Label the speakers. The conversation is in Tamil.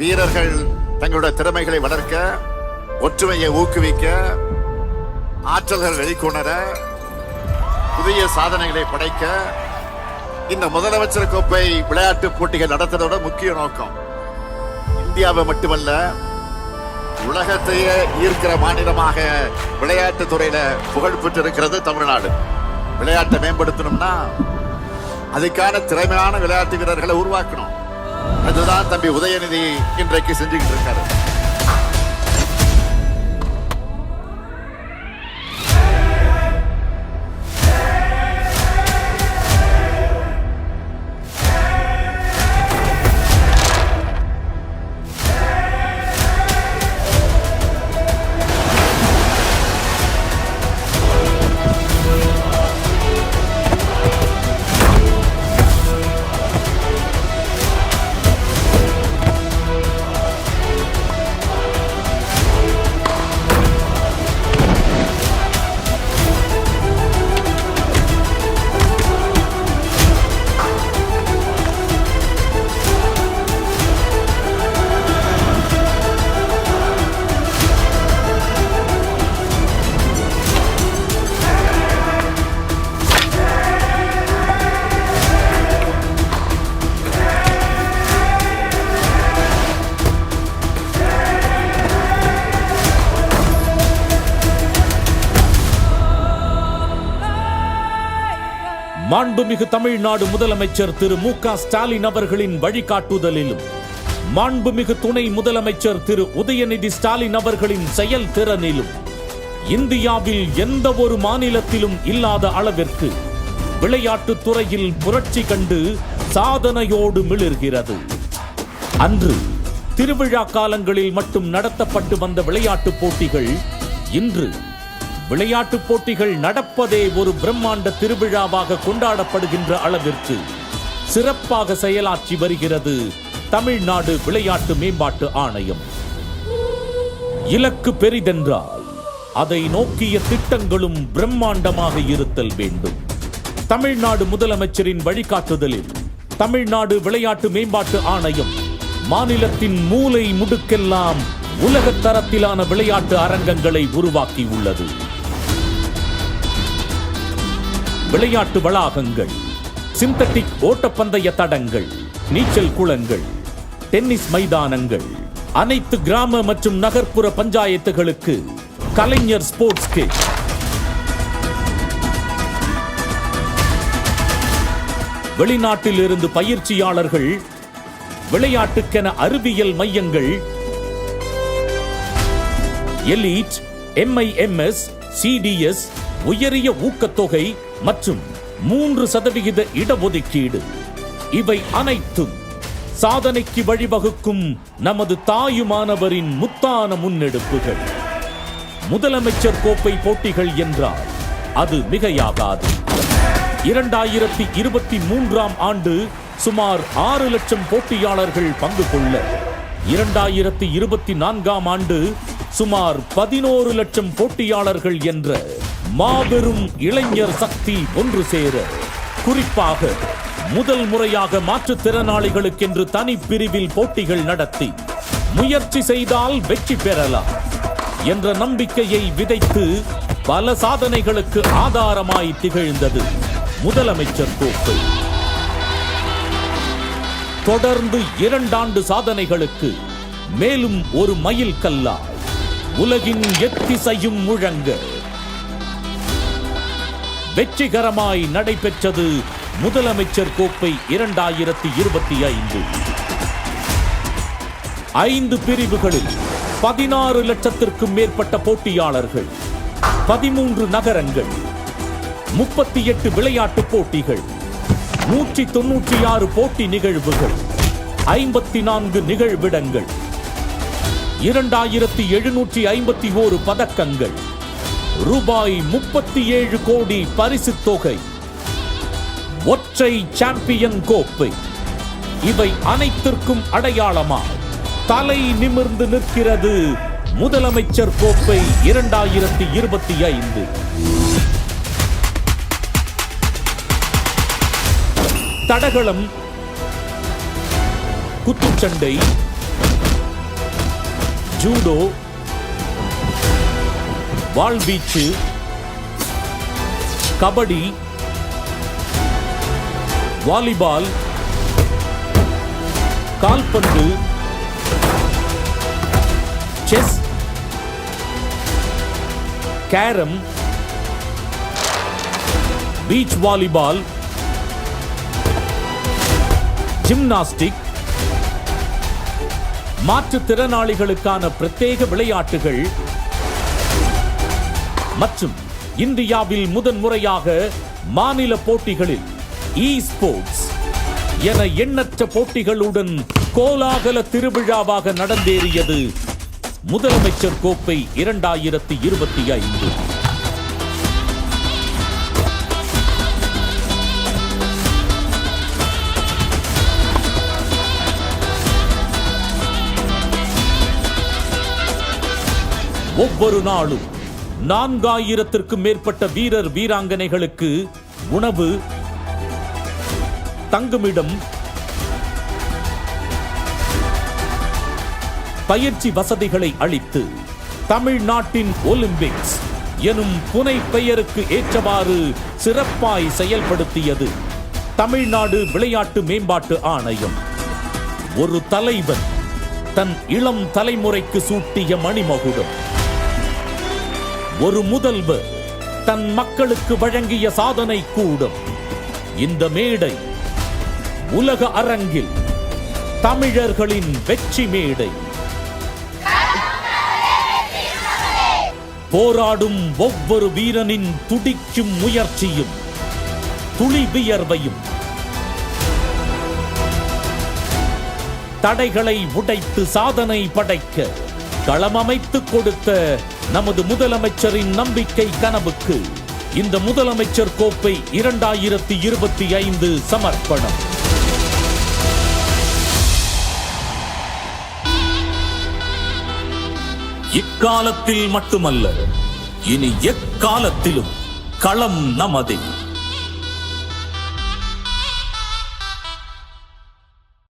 Speaker 1: வீரர்கள் தங்களுடைய திறமைகளை வளர்க்க ஒற்றுமையை ஊக்குவிக்க ஆற்றல்கள் வெளிக்கொணர புதிய சாதனைகளை படைக்க இந்த முதலமைச்சர் கோப்பை விளையாட்டு போட்டிகள் நடத்துறதோட முக்கிய நோக்கம். இந்தியாவை மட்டுமல்ல உலகத்தையே ஈர்க்கிற மாநிலமாக விளையாட்டு துறையில புகழ் பெற்றிருக்கிறது தமிழ்நாடு. விளையாட்டை மேம்படுத்தணும்னா அதுக்கான திறமையான விளையாட்டு வீரர்களை உருவாக்கணும். அதுதான் தம்பி உதயநிதி இன்றைக்கு செஞ்சுக்கிட்டு இருக்காரு.
Speaker 2: மாண்புமிகு தமிழ்நாடு முதலமைச்சர் திரு மு க ஸ்டாலின் அவர்களின் வழிகாட்டுதலிலும் மாண்புமிகு துணை முதலமைச்சர் திரு உதயநிதி ஸ்டாலின் அவர்களின் செயல்திறனிலும் இந்தியாவில் எந்த ஒரு மாநிலத்திலும் இல்லாத அளவிற்கு விளையாட்டுத் துறையில் புரட்சி கண்டு சாதனையோடு மிளிர்கிறது. அன்று திருவிழா காலங்களில் மட்டும் நடத்தப்பட்டு வந்த விளையாட்டுப் போட்டிகள் இன்று விளையாட்டுப் போட்டிகள் நடப்பதே ஒரு பிரம்மாண்ட திருவிழாவாக கொண்டாடப்படுகின்ற அளவிற்கு சிறப்பாக செயலாற்றி வருகிறது தமிழ்நாடு விளையாட்டு மேம்பாட்டு ஆணையம். இலக்கு பெரிதென்றால் அதை நோக்கிய திட்டங்களும் பிரம்மாண்டமாக இருத்தல் வேண்டும். தமிழ்நாடு முதலமைச்சரின் வழிகாட்டுதலில் தமிழ்நாடு விளையாட்டு மேம்பாட்டு ஆணையம் மாநிலத்தின் மூலை முடுக்கெல்லாம் உலகத் தரத்திலான விளையாட்டு அரங்கங்களை உருவாக்கியுள்ளது. விளையாட்டு வளாகங்கள் சிந்தட்டிக் ஓட்டப்பந்தய தடங்கள் நீச்சல் குளங்கள் டென்னிஸ் மைதானங்கள் அனைத்து கிராம மற்றும் நகர்ப்புற பஞ்சாயத்துகளுக்கு கலைஞர் ஸ்போர்ட்ஸ் கிட் வெளிநாட்டில் இருந்து பயிற்சியாளர்கள் விளையாட்டுக்கென அறிவியல் மையங்கள் எலீட் எம்ஐஎம்எஸ் சிடிஎஸ் உயரிய ஊக்கத்தொகை மற்றும் மூன்று சதவிகித இடஒதுக்கீடு. இவை அனைத்தும் சாதனைக்கு வழிவகுக்கும் நமது தாயுமானவரின் முத்தான முன்னெடுப்புகள். முதலமைச்சர் கோப்பை போட்டிகள் என்றால் அது மிகையாகாது. இரண்டாயிரத்தி இருபத்தி மூன்றாம் ஆண்டு சுமார் ஆறு லட்சம் போட்டியாளர்கள் பங்கு கொள்ள இரண்டாயிரத்தி இருபத்தி நான்காம் ஆண்டு சுமார் பதினோரு லட்சம் போட்டியாளர்கள் என்ற மாபெரும் இளைஞர் சக்தி ஒன்று சேர. குறிப்பாக முதல் முறையாக மாற்றுத்திறனாளிகளுக்கென்று தனி பிரிவில் போட்டிகள் நடத்தி முயற்சி செய்தால் வெற்றி பெறலாம் என்ற நம்பிக்கையை விதைத்து பல சாதனைகளுக்கு ஆதாரமாய் திகழ்ந்தது முதலமைச்சர் கோப்பை. தொடர்ந்து இரண்டாண்டு சாதனைகளுக்கு மேலும் ஒரு மைல் கல்லா உலகின் எத்திசையும் முழங்க. வெற்றிகரமாய் நடைபெற்றது முதலமைச்சர் கோப்பை இரண்டாயிரத்தி இருபத்தி ஐந்து. ஐந்து பிரிவுகளில் பதினாறு லட்சத்திற்கும் மேற்பட்ட போட்டியாளர்கள் பதிமூன்று நகரங்கள் முப்பத்தி எட்டு விளையாட்டுப் போட்டிகள் நூற்றி தொன்னூற்றி ஆறு போட்டி நிகழ்வுகள் ஐம்பத்தி நான்கு நிகழ்விடங்கள் இரண்டாயிரத்தி எழுநூற்றி ஐம்பத்தி ஓரு பதக்கங்கள் ரூபாய் முப்பத்தி ஏழு கோடி பரிசுத் தொகை. ஒற்றை சாம்பியன் கோப்பை. இவை அனைத்திற்கும் அடையாளமா? தலை நிமிர்ந்து நிற்கிறது முதலமைச்சர் கோப்பை இரண்டாயிரத்தி இருபத்தி ஐந்து. தடகளம். குத்துச்சண்டை. ஜூடோ. வாழ்வீச்சு கபடி வாலிபால் கால்பந்து chess carrom beach volleyball gymnastic மாற்றுத்திறனாளிகளுக்கான பிரத்யேக விளையாட்டுகள் மற்றும் இந்தியாவில் முதன்முறையாக மாநில போட்டிகளில் இ ஸ்போர்ட்ஸ் என எண்ணற்ற போட்டிகளுடன் கோலாகல திருவிழாவாக நடந்தேறியது முதலமைச்சர் கோப்பை இரண்டாயிரத்தி இருபத்தி ஐந்து. ஒவ்வொரு நாளும் நான்காயிரத்திற்கும் மேற்பட்ட வீரர் வீராங்கனைகளுக்கு உணவு தங்குமிடம் பயிற்சி வசதிகளை அளித்து தமிழ்நாட்டின் ஒலிம்பிக்ஸ் எனும் புனை பெயருக்கு ஏற்றவாறு சிறப்பாய் செயல்படுத்தியது தமிழ்நாடு விளையாட்டு மேம்பாட்டு ஆணையம். ஒரு தலைவன் தன் இளம் தலைமுறைக்கு சூட்டிய மணிமகுடம். ஒரு முதல்வர் தன் மக்களுக்கு வழங்கிய சாதனை கூடும். இந்த மேடை உலக அரங்கில் தமிழர்களின் வெற்றி மேடை. போராடும் ஒவ்வொரு வீரனின் துடிக்கும் முயற்சியும் துளி வியர்வையும் தடைகளை உடைத்து சாதனை படைக்க களமமைத்துக் கொடுத்த நமது முதலமைச்சரின் நம்பிக்கை கனவுக்கு இந்த முதலமைச்சர் கோப்பை இரண்டாயிரத்தி இருபத்தி ஐந்து சமர்ப்பணம். இக்காலத்தில் மட்டுமல்ல இனி எக்காலத்திலும் களம் நமதே.